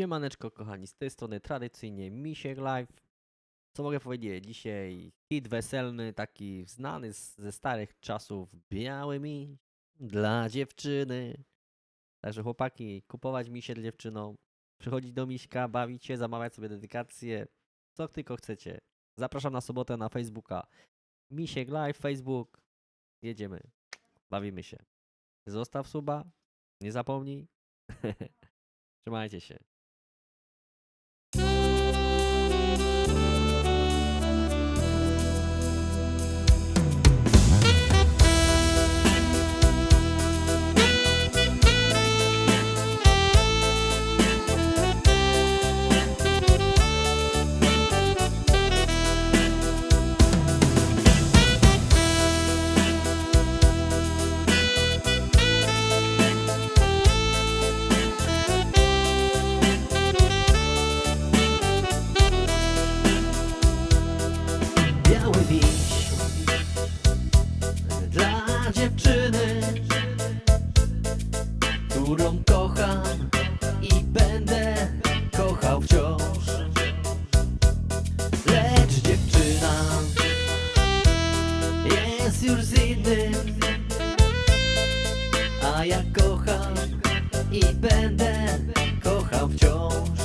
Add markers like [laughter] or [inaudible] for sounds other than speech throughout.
Siemaneczko kochani, z tej strony tradycyjnie Misiek Live. Co mogę powiedzieć? Dzisiaj hit weselny, taki znany z, ze starych czasów, biały miś dla dziewczyny. Także chłopaki, kupować misie dla dziewczyną, przychodzić do Miśka, bawić się, zamawiać sobie dedykacje, co tylko chcecie. Zapraszam na sobotę na Facebooka. Misiek Live, Facebook. Jedziemy, bawimy się. Zostaw suba, nie zapomnij. [laughs] Trzymajcie się. Ja kocham i będę kochał wciąż.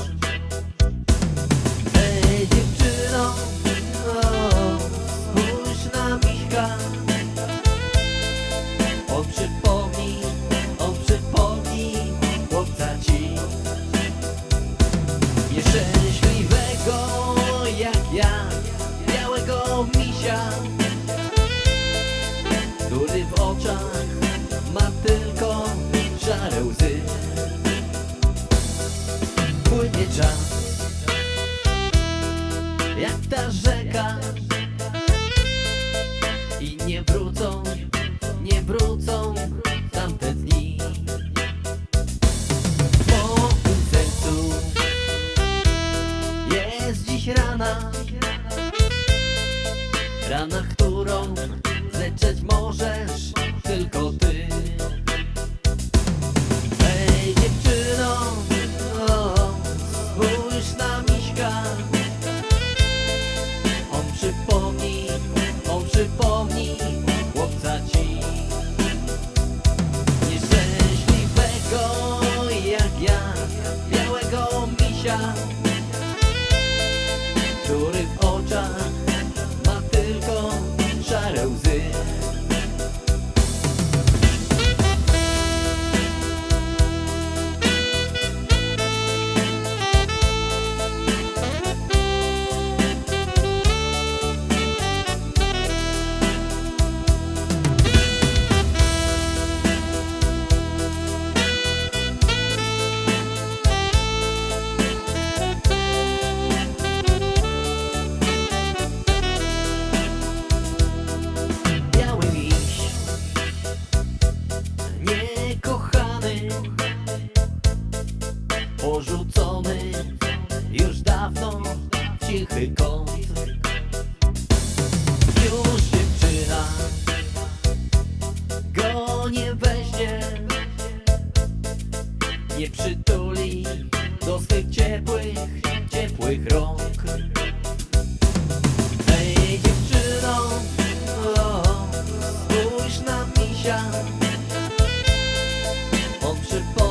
Rana, którą zleczeć możesz tylko ty. Ej dziewczyno, o, spójrz na miśka. On przypomni, on przypomni chłopca ci Nieszczęśliwego jak ja, białego misia Który porzucony już dawno cichy kąt. Już dziewczyna go nie weźmie, nie przytuli do swych ciepłych, ciepłych rąk. Ej dziewczyno, o, spójrz na misia On przypomni